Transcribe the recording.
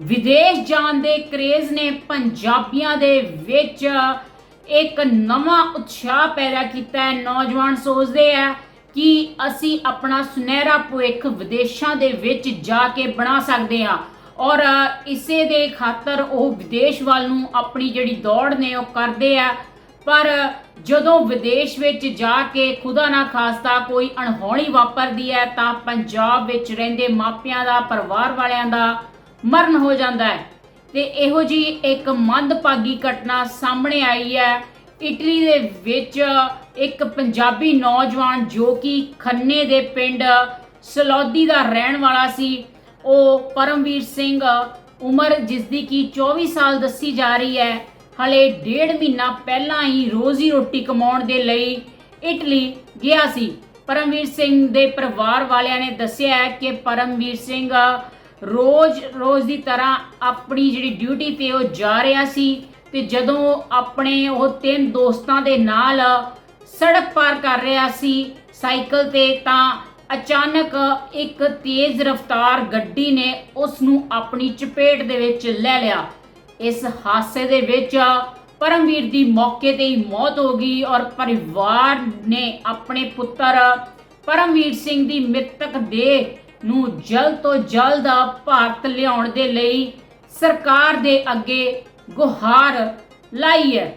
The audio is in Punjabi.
ਵਿਦੇਸ਼ ਜਾਣ ਦੇ ਕਰੇਜ਼ ਨੇ ਪੰਜਾਬੀਆਂ ਦੇ ਵਿੱਚ ਇੱਕ ਨਵਾਂ ਉਤਸ਼ਾਹ ਪੈਦਾ ਕੀਤਾ ਹੈ। ਨੌਜਵਾਨ ਸੋਚਦੇ ਆ ਕਿ ਅਸੀਂ ਆਪਣਾ ਸੁਨਹਿਰਾ ਭਵਿੱਖ ਵਿਦੇਸ਼ਾਂ ਦੇ ਵਿੱਚ ਜਾ ਕੇ ਬਣਾ ਸਕਦੇ ਹਾਂ ਔਰ ਇਸੇ ਦੇ ਖਾਤਰ ਉਹ ਵਿਦੇਸ਼ ਵੱਲ ਨੂੰ ਆਪਣੀ ਜਿਹੜੀ ਦੌੜ ਨੇ ਉਹ ਕਰਦੇ ਆ। ਪਰ ਜਦੋਂ ਵਿਦੇਸ਼ ਵਿੱਚ ਜਾ ਕੇ ਖੁਦਾ ਨਾ ਖਾਸਤਾ ਕੋਈ ਅਣਹੋਣੀ ਵਾਪਰਦੀ ਹੈ ਤਾਂ ਪੰਜਾਬ ਵਿੱਚ ਰਹਿੰਦੇ ਮਾਪਿਆਂ ਦਾ, ਪਰਿਵਾਰ ਵਾਲਿਆਂ ਦਾ ਮਰਨ ਹੋ ਜਾਂਦਾ ਹੈ। ਤੇ ਇਹੋ ਜੀ ਇੱਕ ਮੰਦਭਾਗੀ ਘਟਨਾ ਸਾਹਮਣੇ ਆਈ ਹੈ। ਇਟਲੀ ਦੇ ਵਿੱਚ ਇੱਕ ਪੰਜਾਬੀ ਨੌਜਵਾਨ ਜੋ ਕਿ ਖੰਨੇ ਦੇ ਪਿੰਡ ਸਲੌਦੀ ਦਾ ਰਹਿਣ ਵਾਲਾ ਸੀ। ਉਹ ਪਰਮਵੀਰ ਸਿੰਘ ਉਮਰ ਜਿਸ ਦੀ ਕੀ 24 ਸਾਲ ਦੱਸੀ ਜਾ ਰਹੀ ਹੈ। ਹਲੇ ਡੇਢ ਮਹੀਨਾ ਪਹਿਲਾਂ ਹੀ ਰੋਜ਼ੀ ਰੋਟੀ ਕਮਾਉਣ ਦੇ ਲਈ ਇਟਲੀ ਗਿਆ ਸੀ। ਪਰਮਵੀਰ ਸਿੰਘ ਦੇ ਪਰਿਵਾਰ ਵਾਲਿਆਂ ਨੇ ਦੱਸਿਆ ਕਿ ਪਰਮਵੀਰ ਸਿੰਘ ਰੋਜ਼ ਰੋਜ਼ ਦੀ ਤਰ੍ਹਾਂ ਆਪਣੀ ਜਿਹੜੀ ਡਿਊਟੀ ਤੇ ਉਹ ਜਾ ਰਿਹਾ ਸੀ ਤੇ ਜਦੋਂ ਆਪਣੇ ਉਹ ਤਿੰਨ ਦੋਸਤਾਂ ਦੇ ਨਾਲ ਸੜਕ ਪਾਰ ਕਰ ਰਿਹਾ ਸੀ, ਸਾਈਕਲ ਤੇ ਤਾਂ ਅਚਾਨਕ ਇੱਕ ਤੇਜ਼ ਰਫ਼ਤਾਰ ਗੱਡੀ ਨੇ ਉਸ ਨੂੰ ਆਪਣੀ ਚਪੇਟ ਦੇ ਵਿੱਚ ਲੈ ਲਿਆ। ਇਸ ਹਾਦਸੇ ਦੇ ਵਿੱਚ ਪਰਮਵੀਰ ਦੀ ਮੌਕੇ ਤੇ ਹੀ ਮੌਤ ਹੋ ਗਈ ਔਰ ਪਰਿਵਾਰ ਨੇ ਆਪਣੇ ਪੁੱਤਰ ਪਰਮਵੀਰ ਸਿੰਘ ਦੀ ਮ੍ਰਿਤਕ ਦੇਹ ਨੂੰ ਜਲਦ ਤੋਂ ਜਲਦ ਭਾਰਤ ਲਿਆਉਣ ਦੇ ਲਈ ਸਰਕਾਰ ਦੇ ਅੱਗੇ ਗੁਹਾਰ ਲਾਈ ਹੈ।